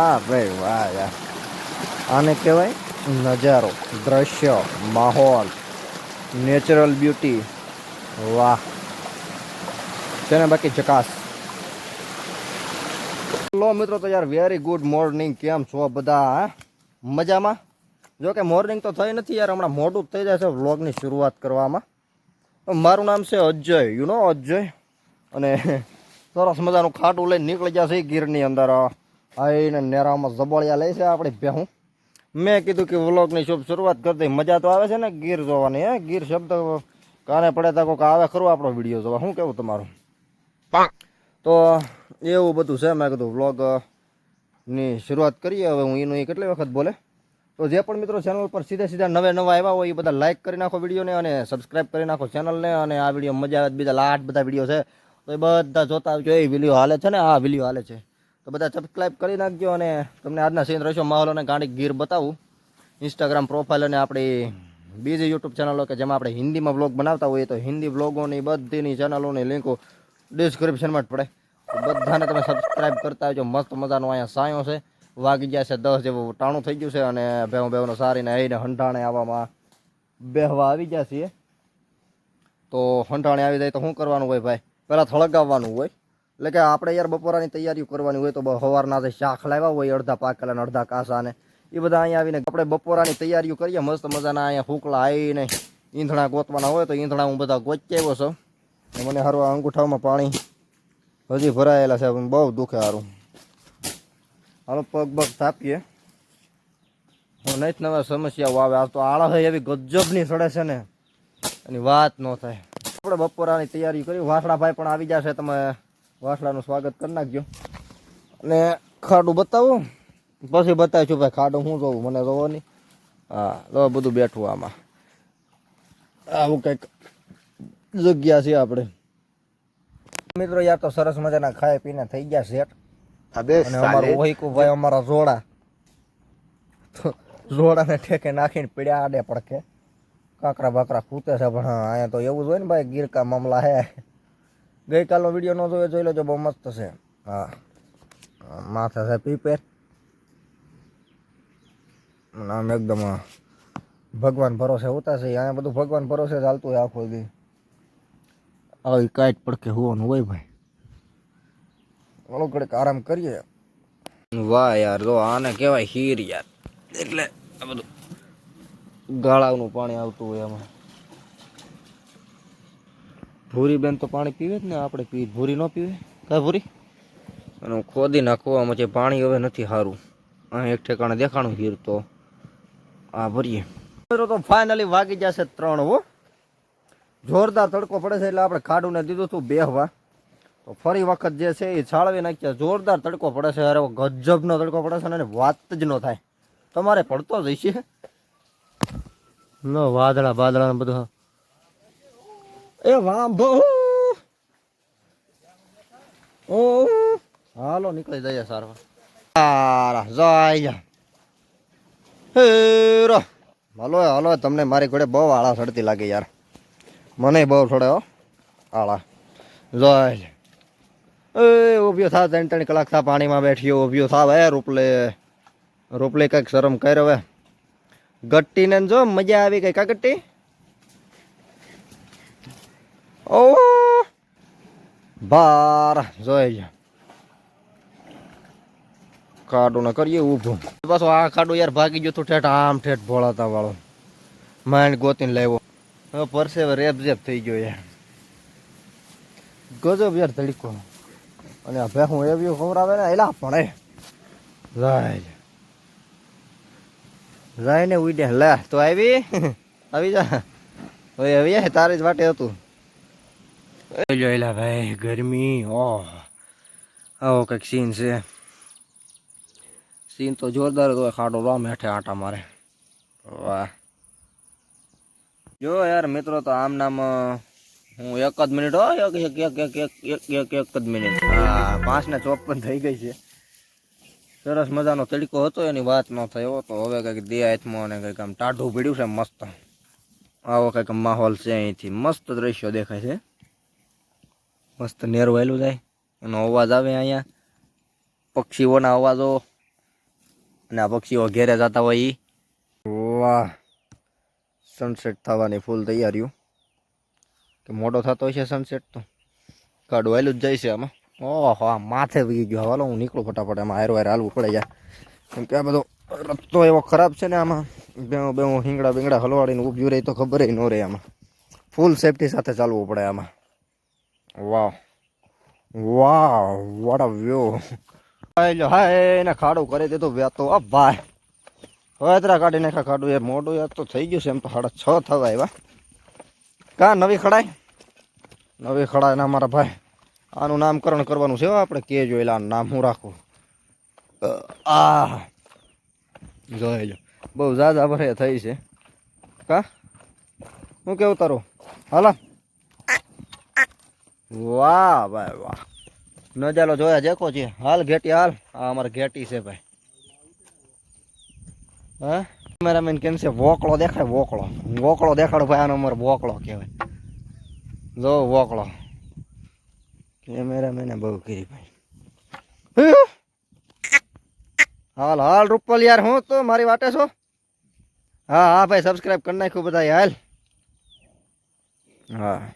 હા, ભાઈ, વાહ, યાર. આને કહેવાય નજારો, દ્રશ્ય, માહોલ નેચરલ બ્યુટી વાહ. છે ને બાકી ચકાસ? લો મિત્રો, તો યાર વેરી ગુડ મોર્નિંગ કેમ છો બધા મજામાં? જો કે મોર્નિંગ તો થઈ નથી યાર, હમણાં મોડું થઈ જાય છે વ્લોગની શરૂઆત કરવામાં. મારું નામ છે અજય યુ નો અજય? અને સરસ મજાનું ખાટું લઈને નીકળી જશે ગીરની અંદર. આવીને નેરામાં જબળિયા લે છે આપણે ભેહું. મેં કીધું કે વ્લોગની શુભ શરૂઆત કરતી મજા તો આવે છે ને ગીર જોવાની હે? ગીર શબ્દ કાને પડે તો કોઈક આવે ખરું આપણો વીડિયો જોવા. શું કેવું તમારું? તો એવું બધું છે મેં કીધું વ્લોગની શરૂઆત કરીએ. હવે હું એનું એ કેટલી વખત બોલે? તો જે પણ મિત્રો ચેનલ પર સીધા સીધા નવે નવા આવ્યા હોય એ બધા લાઇક કરી નાખો વિડીયોને અને સબસ્ક્રાઇબ કરી નાખો ચેનલને. અને આ વીડિયો મજા આવે બીજા લાટ બધા વીડિયો છે. તો એ બધા જોતા આવજો. એ વીડિયો હાલે છે ને? આ વીડિયો હાલે છે. તો બધા સબસ્ક્રાઈબ કરી નાખજો અને તમને આજના સીન રહેશો માહોલ અને ગાંડી ગીર બતાવું. ઇન્સ્ટાગ્રામ પ્રોફાઇલ અને આપણી બીજી યુટ્યુબ ચેનલો કે જેમાં આપણે હિન્દીમાં બ્લોગ બનાવતા હોઈએ તો હિન્દી બ્લોગોની બધીની ચેનલોની લિંકો ડિસ્ક્રિપ્શનમાં જ પડે. બધાને તમે સબસ્ક્રાઇબ કરતા આવજો. મસ્ત મજાનો અહીંયા સાયો છે. વાગી ગયા છે દસ જેવું ટાણું થઈ ગયું છે અને ભેહું ભેવનો સારીને આવીને હંઢાણે આવવામાં બેહવા આવી ગયા છીએ. તો હંટાણે આવી જાય તો શું કરવાનું હોય ભાઈ? પહેલાં થળગાવવાનું હોય. એટલે કે આપણે યાર બપોરાની તૈયારીઓ કરવાની હોય તો સવારના જે શાક લાવ્યા હોય, અડધા પાકેલા ને અડધા કાસા ને, એ બધા અહીંયા આવીને આપણે બપોરાની તૈયારીઓ કરીએ, મસ્ત મજાના અહીંયા હુકલા આવીને ઈંધણા ગોતવાના હોય તો ઈંધણા હું બધા ગોચી આવ્યો છું મને હારું અંગૂઠામાં પાણી હજી ભરાયેલા છે બહુ દુખે સારું હાલો, પગ પગ થાપીએ. હું નહીં નવા સમસ્યાઓ આવે. આ તો આળસ એવી ગજબની સડે છે ને, એની વાત ન થાય. આપણે બપોરાની તૈયારી કરી વાસળાભાઈ પણ આવી જશે, તમે વાસળાનું સ્વાગત કરી નાખજો. અને ખાડું બતાવો. પછી બતાવીશું ભાઈ ખાડું હું જોઉં મને જોવો નહીં હા તો બધું બેઠું આમાં. આવું કંઈક જગ્યા છે આપણે. મિત્રો યાર તો સરસ મજાના ખાઈ પીને થઈ ગયા સેટ અને અમારું ભાઈ અમારા જોડા જોડાને ઠેકે નાખીને પીડ્યા આડે પડકે કાકરા બાકરા કૂતે છે પણ હા અહીંયા તો એવું જ હોય ને ભાઈ ગીરકા મામલા હે. ગઈકાલનો વીડિયો ન જોયો જોઈ લેજો બહુ મસ્ત છે. હા. માથે છે પીપેર આમ એકદમ ભગવાન ભરોસે હોતા છે અહીંયા બધું ભગવાન ભરોસે ચાલતું હોય આખો દી. આવી કાંઈક પડકે હોવાનું હોય ભાઈ. ઓલો ઘડીક આરામ કરીએ. વાહ યાર જો આને કહેવાય હીર યાર. એટલે આ બધું ગાળાનું પાણી આવતું હોય એમાં ભૂરી બેન તો પાણી પીવે જ ને આપણે પી ભૂરી ન પીવે. કા ભૂરી? અને હું ખોદી નાખવામાં છે પાણી હવે નથી સારું. અહીં એક ઠેકાણે દેખાણું હીર તો આ ભરીએ. તો ફાઇનલી વાગી જશે ત્રણ હો. જોરદાર તડકો પડે છે એટલે આપણે ખાડુને દીધું હતું બેહવા. તો ફરી વખત જે છે એ છાળવી નાખ્યા. જોરદાર તડકો પડે છે અરે ગજબનો તડકો પડે છે ને વાત જ ન થાય. તમારે પડતો જ હશે. ન વાદળા બાદળા બધું એ વાંભો ઓ. હાલો નીકળી જઈએ સારવાર. સારા જાય. હેરો હાલો હાલો તમને મારી ઘોડે બહુ આળા સડતી લાગે યાર. મને બહુ છોડે હો. આળા જાય. એ ઊભ્યો થા ત્રણ ત્રણ કલાક થા પાણીમાં બેઠ્યો ઊભ્યો થા હે રૂપલે રૂપલે કંઈક શરમ કર્યો હવે. ગટ્ટીને જો મજા આવી ગઈ કા ગટ્ટી? ઓ બાર. જોઈ કાડો ને કરીએ, ઊભું. પાછો આ કાડો યાર ભાગી ગયો તું ઠેઠ, આમ ઠેઠ ભોળાતા વાળો. માઇન્ડ ગોતીને લાવ્યો હવે પરસેવે જેપ થઈ ગયો યાર. ગજબ યાર તડીકો અને આ હું એવી ખવડાવે ને, એલા એ. જાય જાય ને ઉડે લે, તો આવી? આવી જા. હવે આવી તારી જ વાટે હતું. જો એલા ભાઈ ગરમી ઓહ આવો કંઈક સીન છે સીન તો જોરદાર હતો ખાડો રામ હેઠે આટા મારે વાહ જો યાર મિત્રો તો આમ નામ હું એક જ મિનિટ હો એક એક એક એક એક એક એક એક જ મિનિટ હા પાંચ ને ચોપન થઈ ગઈ છે સરસ મજાનો તડકો હતો એની વાત ન થયો તો હવે કંઈક દે હાથમાં અને કંઈક આમ ટાઢું પીડ્યું છે મસ્ત આવો કંઈક માહોલ છે અહીંથી મસ્ત દ્રશ્યો દેખાય છે મસ્ત નેર વહેલું જાય. એનો અવાજ આવે અહીંયા. પક્ષીઓના અવાજો. અને આ પક્ષીઓ ઘેરે જતા હોય એ વાહ. સનસેટ થવાની ફૂલ તૈયારીઓ. કે મોટો થતો છે સનસેટ તો. કાઢું વહેલું જ જાય છે આમાં. ઓહો, આ માથે વી ગયો. હાલો, હું નીકળું ફટાફટ. એમાં હારો હાર હાલવું પડે જાય કેમ કે આ બધો રસ્તો એવો ખરાબ છે ને આમાં. બે બે હિંગડા બિંગડા હલવાડીને ઊભી રહી તો ખબર ન રહે આમાં. ફૂલ સેફટી સાથે ચાલવું પડે આમાં. વાવ વાવ વોટ અ વ્યૂ હાય હાય એને ખાડું કરી દીધું વ્યાતો. આ ભાઈ. હવે તરા કાઢી નાખ્યા ખાડું. યાર મોટું યાર તો થઈ ગયું છે એમ તો સાડા છ થવા એવા કા નવી ખડાય નવી ખડાય ના મારા ભાઈ. આનું નામકરણ કરવાનું છે આપણે કે જો એલા નામ હું રાખું. અ, આ. જોઈ લો બહુ ઝાઝા ભરે થઈ છે. કા? હું કેવું તારું? હાલા. વાહ ભાઈ વાહ. નજારો જોયા જેકો છે. હાલ ઘેટી, હાલ. આ અમારે ઘેટી છે ભાઈ. હા? કેમેરામેન કેમ છે? વોકળો દેખાય, વોકળો. વોકળો દેખાડો ભાઈ, આનો અમારો વોકળો કહેવાય. જો વોકળો. કેમેરામેને બહુ કરી ભાઈ. હાલ હાલ રૂપલ યાર હું તો મારી વાટે છો? હા હા, ભાઈ સબસ્ક્રાઈબ કરી નાખ્યું બધા હાલ. હા.